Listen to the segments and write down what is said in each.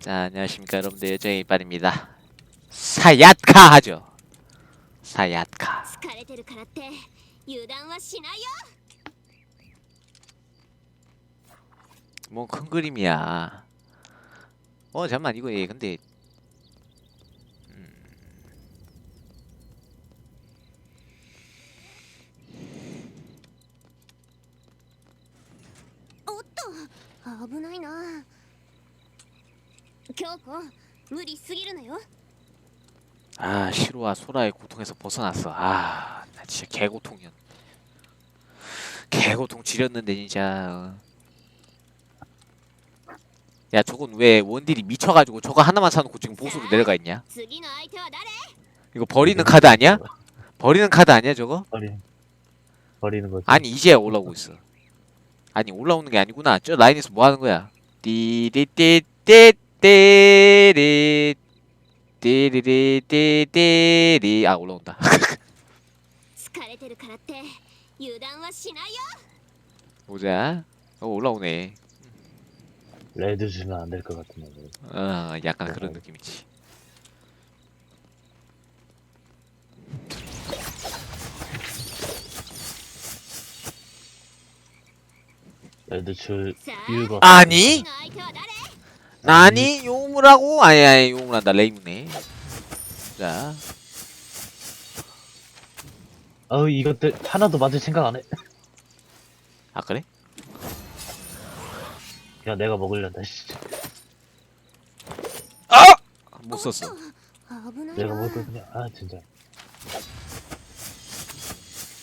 자, 안녕하십니까 여러분들 정이빨입니다. 사얏카 하죠. 사얏카. 疲れてるからって油断はしないよ 뭐 큰 그림이야. 어 잠만 이거 얘 근데 음, おっと危ないな 京子無理すぎるのよ 아 시로와 소라의 고통에서 벗어났어. 아, 나 진짜 개고통이었. 개고통 지렸는데 진짜. 어. 야 저건 왜 원딜이 미쳐가지고 저거 하나만 사놓고 지금 보수로 내려가 있냐? 次の相手は誰 이거 버리는 카드 아니야? 버리는 카드 아니야 저거? 버리 버리는 거지. 아니 이제야 올라오고 있어. 아니 올라오는 게 아니구나. 저 라인에서 뭐 하는 거야? 띠리띠띠 띠리 띠리리띠띠리 아 올라온다. 疲れてるからって油断はしないよ 보자. 어 올라오네. 레드 주면 안 될 것 같은데. 어 약간 그런 느낌이지. 레드 줄 さ 이유가 あ 아니 次の相手は誰 아니 음. 용을 하고 아니 아니 용을 한다 레이문에 자 아우 이것들 하나도 맞을 생각 안 해. 아 그래? 야 내가 먹으려다 진짜 아! 어? 못 썼어 내가 먹을 그냥 아 진짜.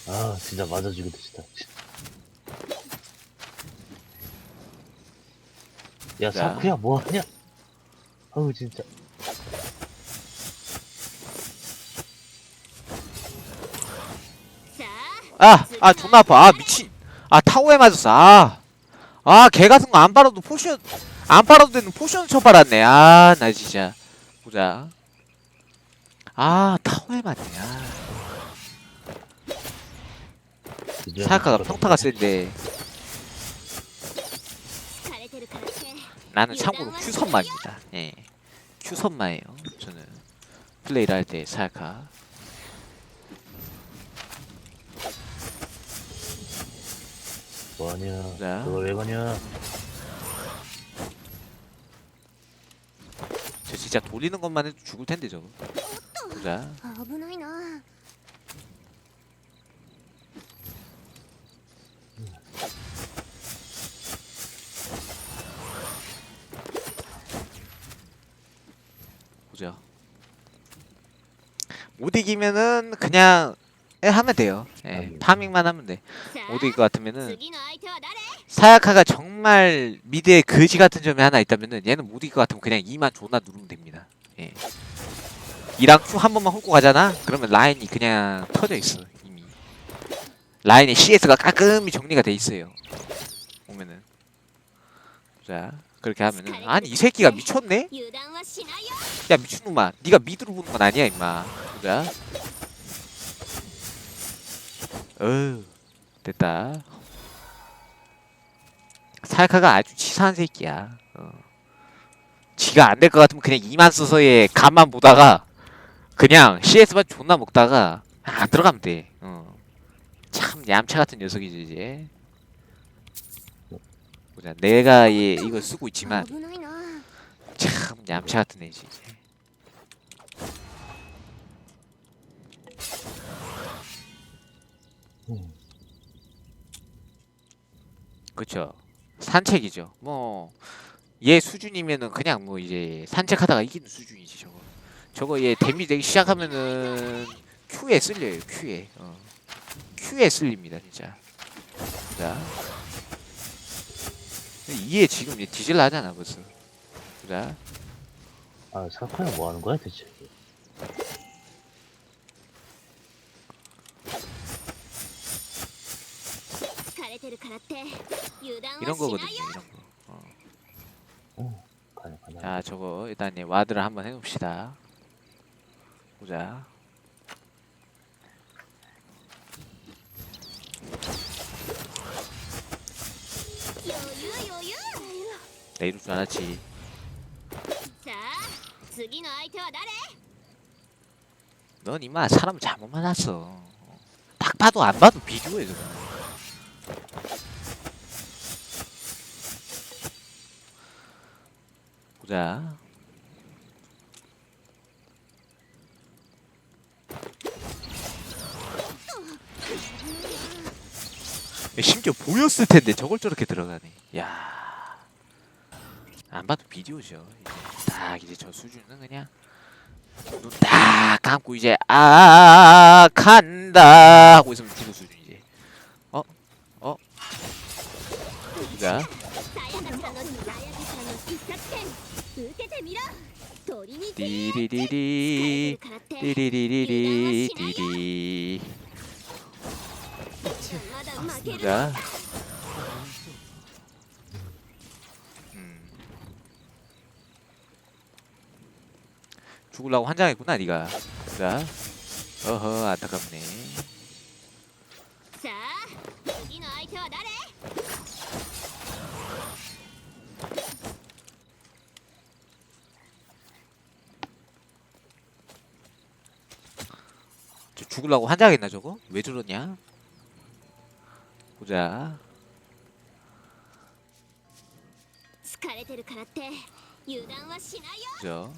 아 진짜 맞아 죽겠다 진짜. 야 자. 사쿠야 뭐하냐? 어우 진짜. 자 あ、あ、존나 아파. 아, 미친. 아, 타워에 맞았어. 아. 아, 개 같은 거 안 빨아도 포션, 안 빨아도 되는 포션 쳐 빨았네. 아, 나 진짜. 보자. 아, 타워에 맞네. 아. 사카가. 평타가 센데. 나는 참고로 큐선마입니다. 예. 큐선마예요. 저는. 플레이를 할 때 사야카. 뭐하냐? 자. 그거 왜 가냐? 저 진짜 돌리는 것만 해도 죽을 텐데, 저거. 보자. 危ないな 못 이기면은 그냥 예, 하면 돼요. 예, 파밍만 하면 돼. 못 이길 것 같으면은 사야카가 정말 미드의 거지 같은 점이 하나 있다면은 얘는 못 이길 것 같으면 그냥 2만 존나 누르면 됩니다. 예. 이랑 Q 한 번만 훑고 가잖아? 그러면 라인이 그냥 터져 있어 이미. 라인의 CS가 깔끔히 정리가 돼 있어요. 보면은 자 그렇게 하면은 아니 이 새끼가 미쳤네? 야 미친놈아, 네가 미드로 보는 건 아니야 임마. 그가 어우 됐다. 살카가 아주 치사한 새끼야. 어. 지가 안 될 것 같으면 그냥 이만 써서 얘 간만 보다가 그냥 CS만 존나 먹다가 안 들어가면 돼. 어. 참 얌차 같은 녀석이지 이제. 보자. 내가 얘 이거 쓰고 있지만 아, 참 얌차 같은 애지. 이제 음. 그쵸. 산책이죠. 뭐 얘 수준이면은 그냥 뭐 이제 산책하다가 이기는 수준이지 저거. 저거 얘 데미 되기 시작하면은 Q에 쓸려요 Q에. 어. Q에 쓸립니다 진짜. 자. 이에 지금 얘 디젤 하잖아 벌써. 자. 아 사쿠야 뭐 하는 거야 대체? 이런 거거든요. 이런 거. 어. 자, 저거 일단 이 와드를 한번 해봅시다. 보자. 내 이럴 줄 알았지. 넌 이마 사람 잘못 만났어. 딱 봐도 안 봐도 비교해 그거. 보자. 심지어 보였을 텐데 저걸 저렇게 들어가네. 야. 안 봐도 비디오죠. 이제 딱 이제 저 수준은 그냥 눈딱 감고 이제 아 간다 하고 있으면 디노 수준 이제 어? 어? 자 디리리리 디리리리리 디리 맞습니다 음. 죽을라고 환장했구나 니가. 자. 어허 안타깝네. 죽으려고 환장했나 저거? 왜 저러냐? 보자. 그죠?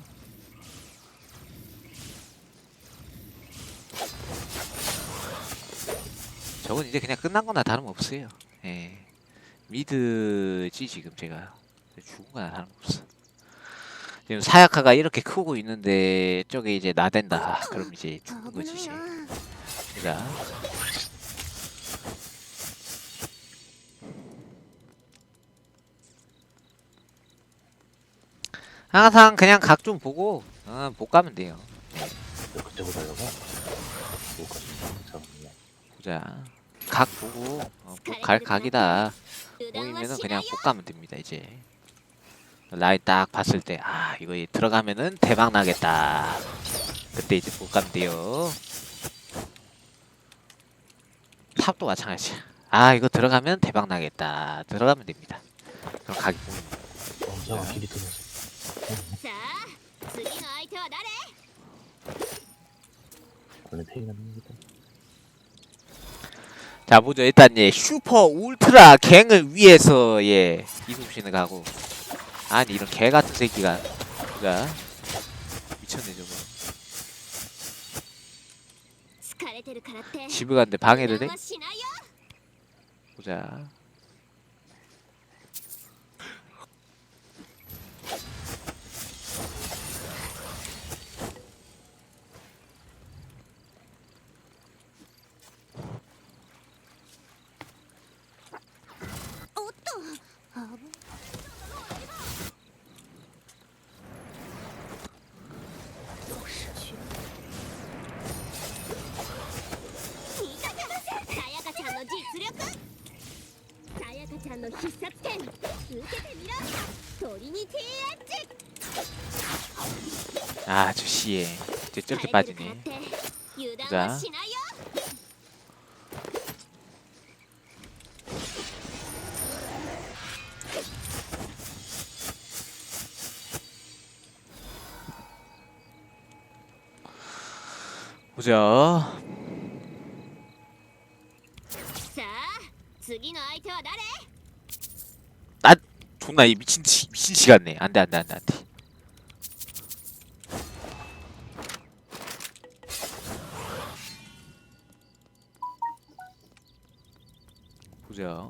저건 이제 그냥 끝난 거나 다름없어요. 예. 미드지 지금 제가 죽은 거나 다름없어. 지금 사약화가 이렇게 크고 있는데 저게 이제 나댄다. 그럼 이제 죽는 거지. 이제. 자. 항상 그냥 각 좀 보고 어, 못 가면 돼요. 자, 각 보고 어, 뭐 각이다. 보이면은 그냥 복 가면 됩니다. 이제. 나이 딱 봤을 때 아 이거 들어가면은 대박 나겠다. 그때 이제 못 간대요. 탑도 마찬가지야. 아 이거 들어가면 대박 나겠다. 들어가면 됩니다. 그럼 가기 어, 길이 끊어서 원래 페이가 됩니다 자 보죠 일단 예 슈퍼 울트라 갱을 위해서 예 이솝신을 가고. 아니 이런 개 같은 새끼가. 야 미쳤네 저거. 지브가 근데 방해를 해? 보자. の必殺剣受けてみろ鳥に T エッジ 아 저 씨에 이제 저렇게 빠지네 油断はしないよ 보자 존나 이 미친 시, 미친 시 같네 안돼 안돼 안돼 안돼 보자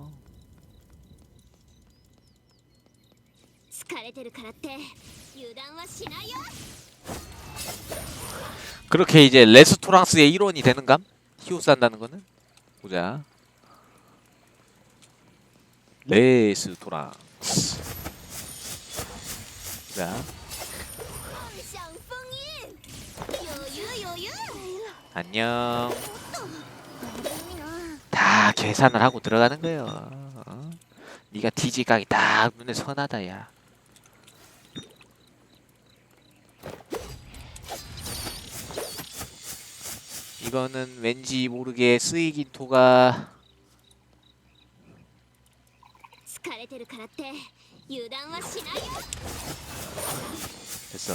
疲れてるからって油断はしないよ 그렇게 이제 레스토랑스의 일원이 되는감? 히오스 한다는 거는? 보자. 레스토랑스. 보 자. 想封印余裕余裕 안녕. 다 계산을 하고 들어가는 거예요. 어? 네가 디지 각이 딱 눈에 선하다 야. 이거는 왠지 모르게 쓰이긴 토가 疲れてるからって 油断はしないよ 됐어.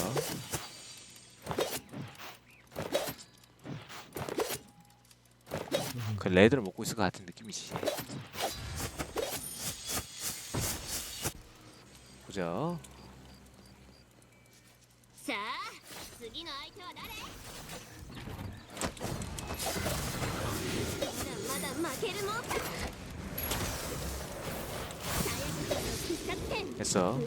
그 레드를 먹고 있을 것 같은 느낌이지. 보자. さあ次の相手は誰まだまだ負けるもんか 했어.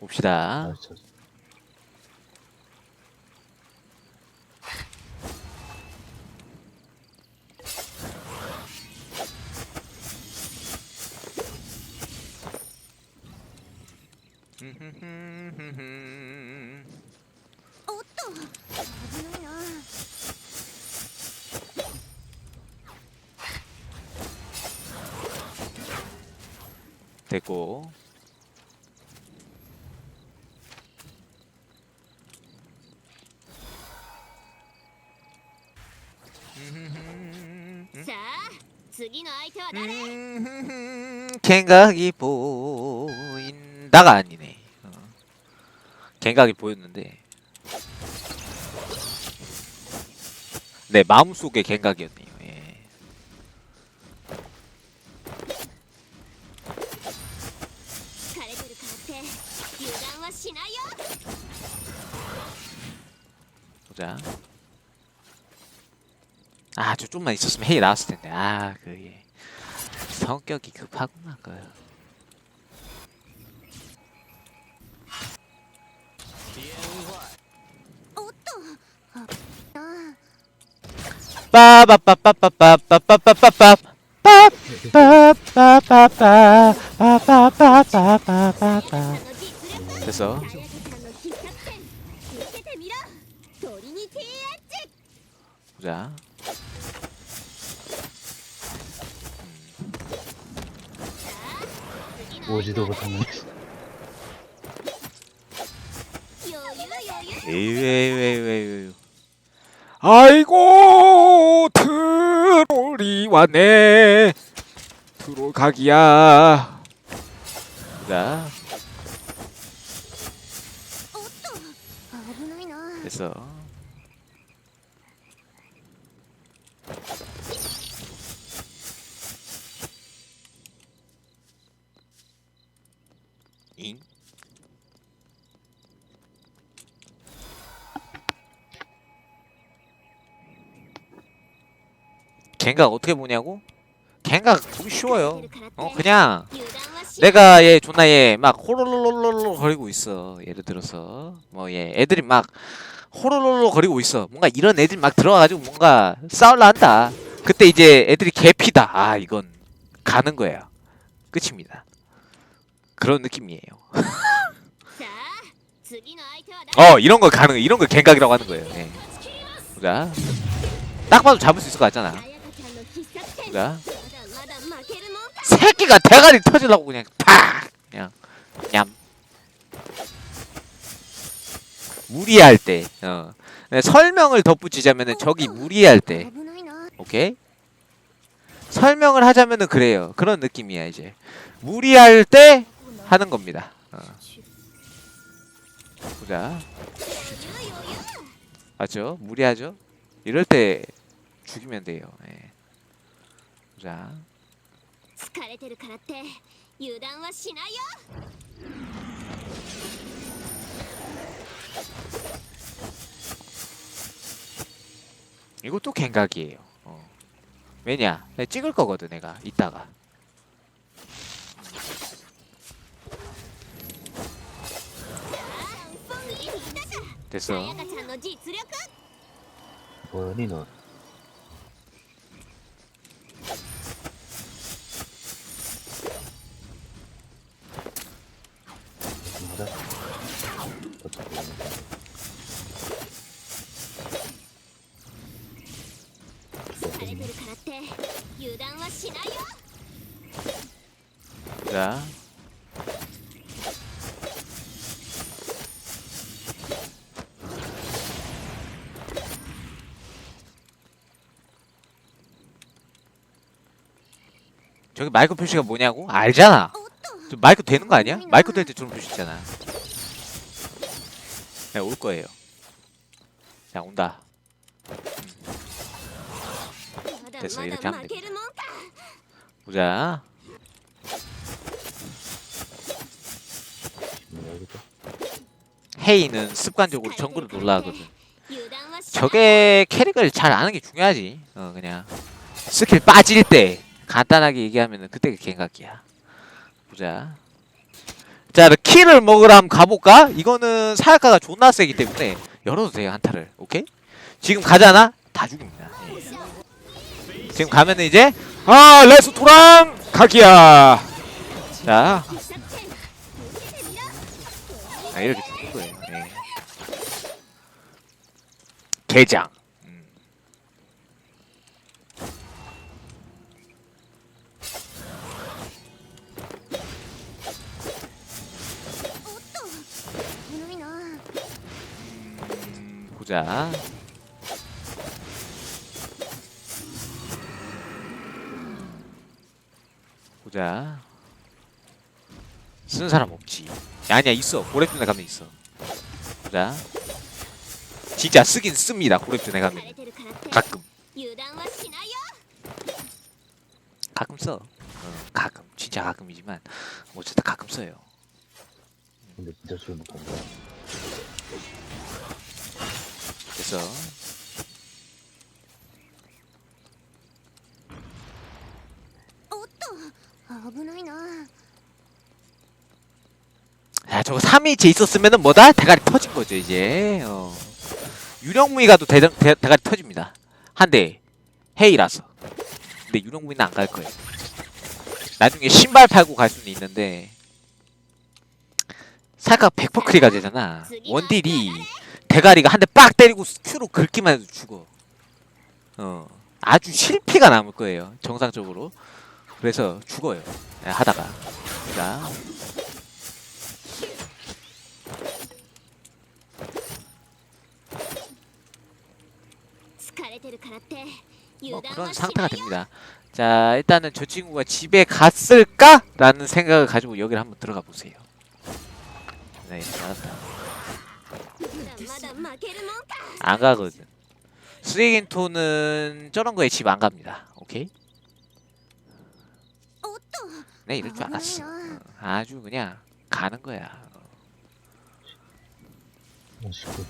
봅시다. 아, 저- 됐고. 음. さあ次の相手は誰 음, 갱각이 보인다가 아니네. 어. 갱각이 보였는데. 네, 마음속의 갱각이었네 아주 좀만 있었으면 헤이 나왔을 텐데. 아, 그게. 성격이 급하구나, 그. 빠바빠빠빠빠빠빠빠빠빠 빠빠빠빠빠빠빠빠빠빠 됐어. 보자. 오지도 못하는. 에휴 에휴 에휴 에휴 아이고 트롤이 왔네. 트롤 각이야. 자. 됐어. 갱각 어떻게 보냐고? 갱각 보기 쉬워요. 어 그냥 내가 얘 존나 얘 막 호롤롤롤 거리고 있어. 예를 들어서 뭐 얘 애들이 막 호롤롤롤 거리고 있어. 뭔가 이런 애들 막 들어와가지고 뭔가 싸울라 한다. 그때 이제 애들이 개피다. 아 이건 가는 거야. 끝입니다. 그런 느낌이에요. 어 이런 거 가능 이런 거 갱각이라고 하는 거예요. 예. 우리가 딱 봐도 잡을 수 있을 것 같잖아. 새끼가. 새끼가 대가리 터지라고 그냥 팍! 그냥 냠. 무리할 때 어. 네, 설명을 덧붙이자면은 적이 무리할 때. 오케이? 설명을 하자면은 그래요. 그런 느낌이야 이제. 무리할 때 하는 겁니다. 어. 보자. 맞죠? 무리하죠? 이럴 때 죽이면 돼요. 예. 보자 疲れてるからって油断はしないよ 이것도 갱각이에요. 어. 왜냐? 내가 찍을 거거든 내가 이따가. 됐어. さやかちゃんの実力 뭐니 너? 있습니다. 저기 마이크 표시가 뭐냐고? 알잖아. 저 마이크 되는 거 아니야? 마이크 될 때 저런 표시 있잖아. 야, 네, 올 거예요. 자, 온다. 음. 됐어, 이렇게 하면 돼. 보자. 헤이는 습관적으로 정글을 놀라거든 적의 캐릭을 잘 아는 게 중요하지 어 그냥 스킬 빠질 때 간단하게 얘기하면 그때가 갱각이야 보자 자 키를 먹으라 면 가볼까? 이거는 사약가가 존나 세기 때문에 열어도 돼요 한타를 오케이? 지금 가잖아? 다 죽입니다 예. 지금 가면 이제 아 레스토랑 가기야 자 아, 이렇게 개장. 음, 보자. 보자. 쓴 사람 없지. 아니야 있어. 고래준에 가면 있어. 보자. 진짜 쓰긴 씁니다 코르트네 가면 가끔. 가끔 써. 어, 가끔. 진짜 가끔이지만 어쨌든 가끔 써요. 근데 진짜 술 먹고 거야? 그래서 저거 3일째 있었으면은 뭐다? 대가리 터진 거죠 이제. 어. 유령무이가도 대, 대, 대가리 터집니다. 한대 헤이라서. 근데 유령무이는 안 갈 거예요. 나중에 신발 팔고 갈 수는 있는데 살짝 100% 크리가 되잖아. 원딜이 대가리가 한 대 빡 때리고 큐로 긁기만 해도 죽어. 어 아주 실피가 남을 거예요 정상적으로. 그래서 죽어요. 예, 하다가. 자 뭐 그런 상태가 됩니다. 자 일단은 저 친구가 집에 갔을까? 라는 생각을 가지고 여기를 한번 들어가 보세요. 네, 알았다. 안 가거든. 쓰레기통은 저런 거에 집 안 갑니다. 오케이? 네, 이럴 줄 알았어. 어, 아주 그냥 가는 거야. 멋있고.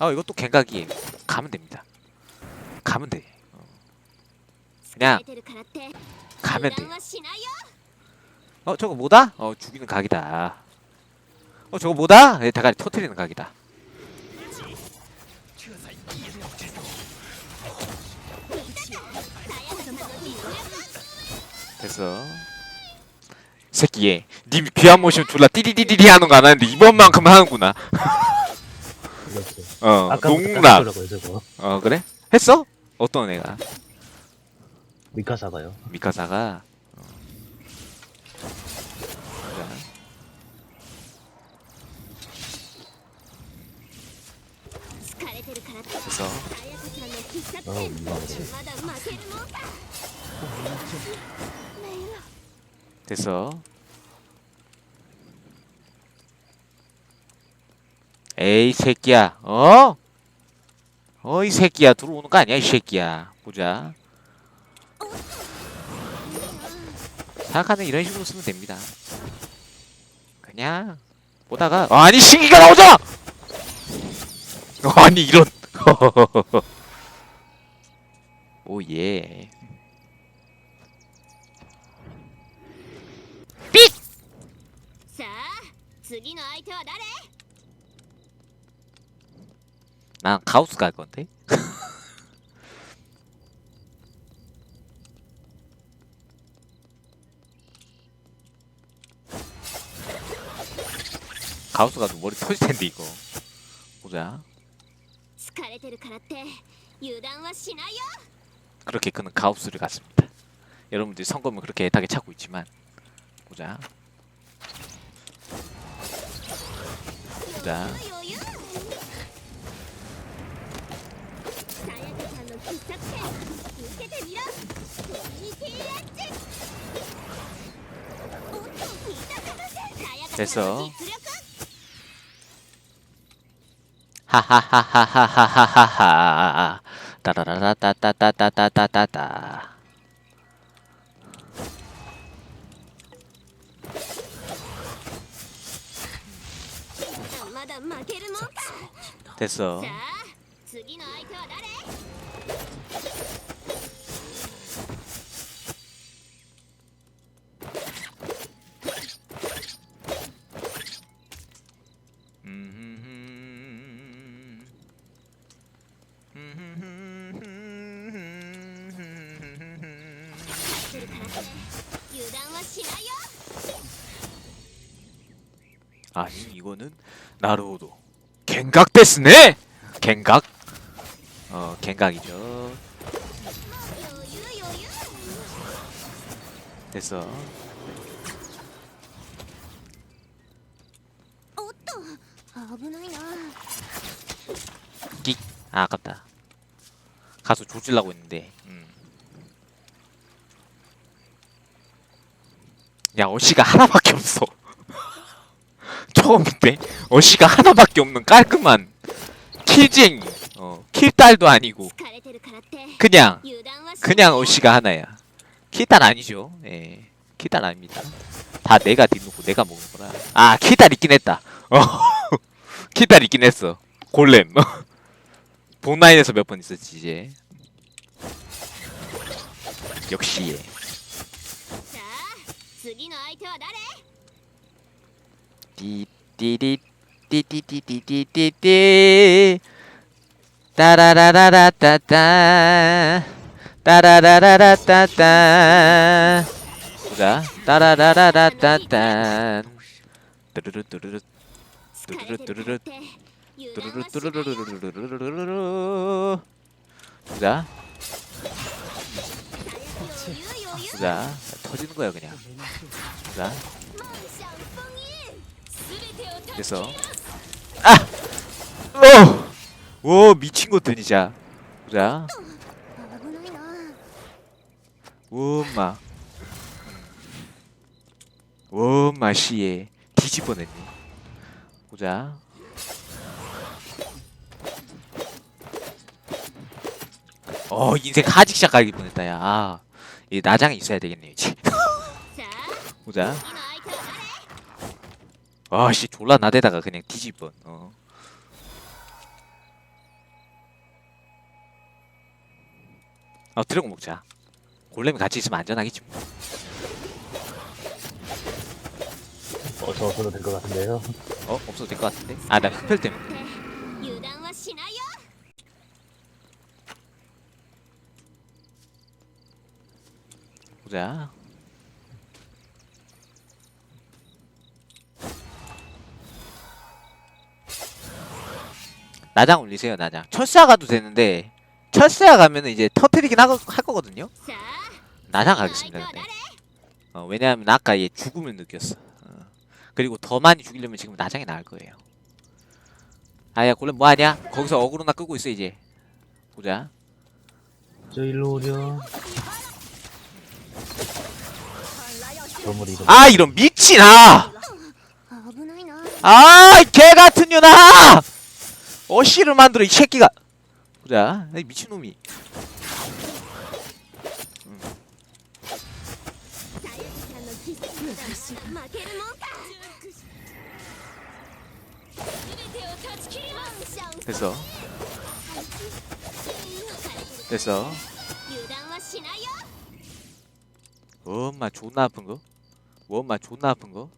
아 이것도 갱각이 가면 됩니다. 가면 돼. 어. 그냥 가면 돼어 저거 뭐다? 어 죽이는 각이다. 어 저거 뭐다? 네, 대가리 터트리는 각이다. 됐어. 새끼 얘 님귀한 모시면 졸라 띠리디디디 하는 거 안 하는데 이번만큼 하는구나. 어, 아까부터 농락. 하더라고요 저거 어 그래? 했어? 어떤 애가? 미카사가요 미카사가. 어. 가자. 그래서 어, 민망하지. 됐어. 에이 새끼야, 어? 어이 새끼야 들어오는 거 아니야 이 새끼야. 보자. 사악하는 이런 식으로 쓰면 됩니다. 그냥 보다가 아니 신기가 나오잖아. 아니 이런. 오 예. さあ次の相手は誰 난 가우스 갈 건데? 가우스 가도 머리 터질 텐데 이거. 보자. 그렇게 그는 가우스를 갔습니다. 여러분들이 성검을 그렇게 애타게 찾고 있지만 보자. 보자. 됐어. 하하하하하하하하하. 따라라따따따따따따따. 됐어. なるほど。見学ですね見学어 갱각이죠. 됐어. 끽 아, 아깝다. 가서 조질라고 했는데. 음. 야 어시가 하나밖에 없어. 처음인데? 어시가 하나밖에 없는 깔끔한 킬쟁이. 어, 킬딸도 아니고. 그냥 그냥 어시가 하나야. 킬딸 아니죠. 예 킬딸 아닙니다. 다 내가 뒤놓고 내가 먹는 거라. 아 킬딸 있긴 했다. 어 킬딸 있긴 했어. 골렘. 본라인에서 몇 번 있었지 이제. 역시 예. 자, 띠띠띠띠띠띠띠띠띠. 따라라라라따따. 따라라라라따따. 보자 따라라라라따따. 뚜루루 뚜루루. 뚜루루 뚜루루 뚜루루 뚜루루루루루루루루루루 보자 보자 터지는 거야 그냥 보자 그래서. 아! 어! 오 미친 것들 진짜. 자. 오마. 오마 시에 뒤집어냈니 보자. 어 인생 하직샷 가기 보냈다 야이 나장이 있어야 되겠네 이제. 보자. 아씨 졸라 나대다가 그냥 뒤집어 어. 어 드래곤 먹자 골렘이 같이 있으면 안전하겠지 뭐. 어, 저 없어도 될 것 같은데요. 어? 없어도 될 것 같은데? 아 나 흡혈 때문에 油断はしないよ 보자 나장 올리세요 나장. 철사 가도 되는데 철사 가면은 이제 터트리긴 하, 할 거거든요? 나장 가겠습니다 근데. 어, 왜냐하면 아까 얘 죽음을 느꼈어. 어. 그리고 더 많이 죽이려면 지금 나장이 나을 거예요. 아야 골렘 뭐하냐? 거기서 어그로나 끄고 있어 이제. 보자. 저 일로 오죠. 아 이런 미친 아아 개같은 년아 어시를 만들어 이 새끼가. 보자. 미친놈이. 됐어. 됐어. 엄마 존나 아픈 거? 엄마 존나 아픈 거?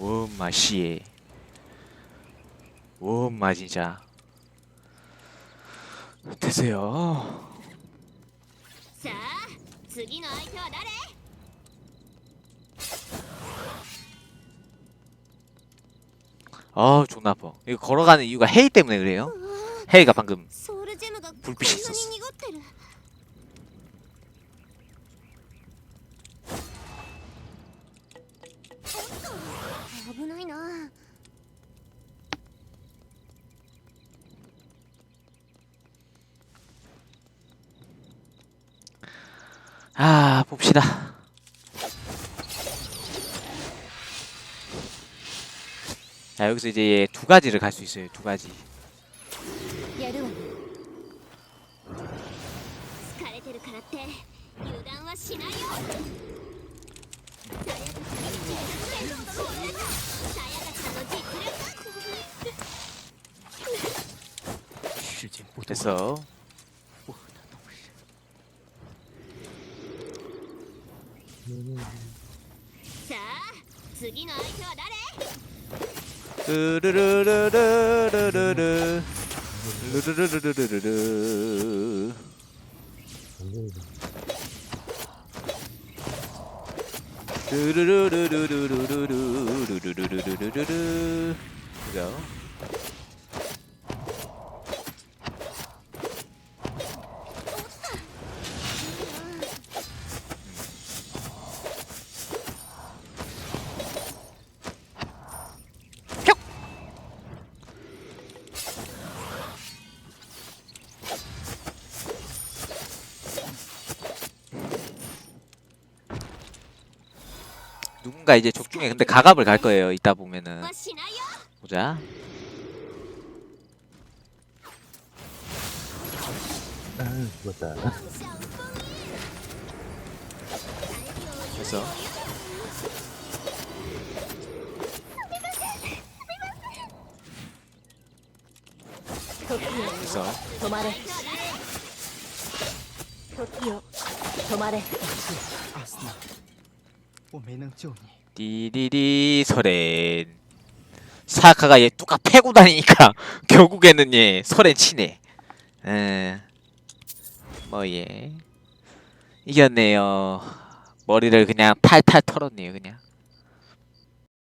엄마 씨. 엄마 진짜. 되세요. さあ次の相手は誰 아 존나 아파. 이거 걸어가는 이유가 헤이 때문에 그래요. 헤이가 방금 ソウルジェムがこんなに 아 봅시다. 자 여기서 이제 두 가지를 갈 수 있어요 두 가지. 됐어. 次の相手は誰 르르르르르르르르 르르르르르르르 르르르르르르르르르르르르르 그죠? 누군가 이제 적중에 근데 가갑을 갈 거예요. 이따 보면은 보자. 아, 죽었다. 됐어. 됐어. 도마레. 도마레. 디디디 설렌 사카가 얘 뚜까 패고 다니니까 결국에는 얘 설렌 치네 음뭐예. 이겼네요. 머리를 그냥 탈탈 털었네요 그냥.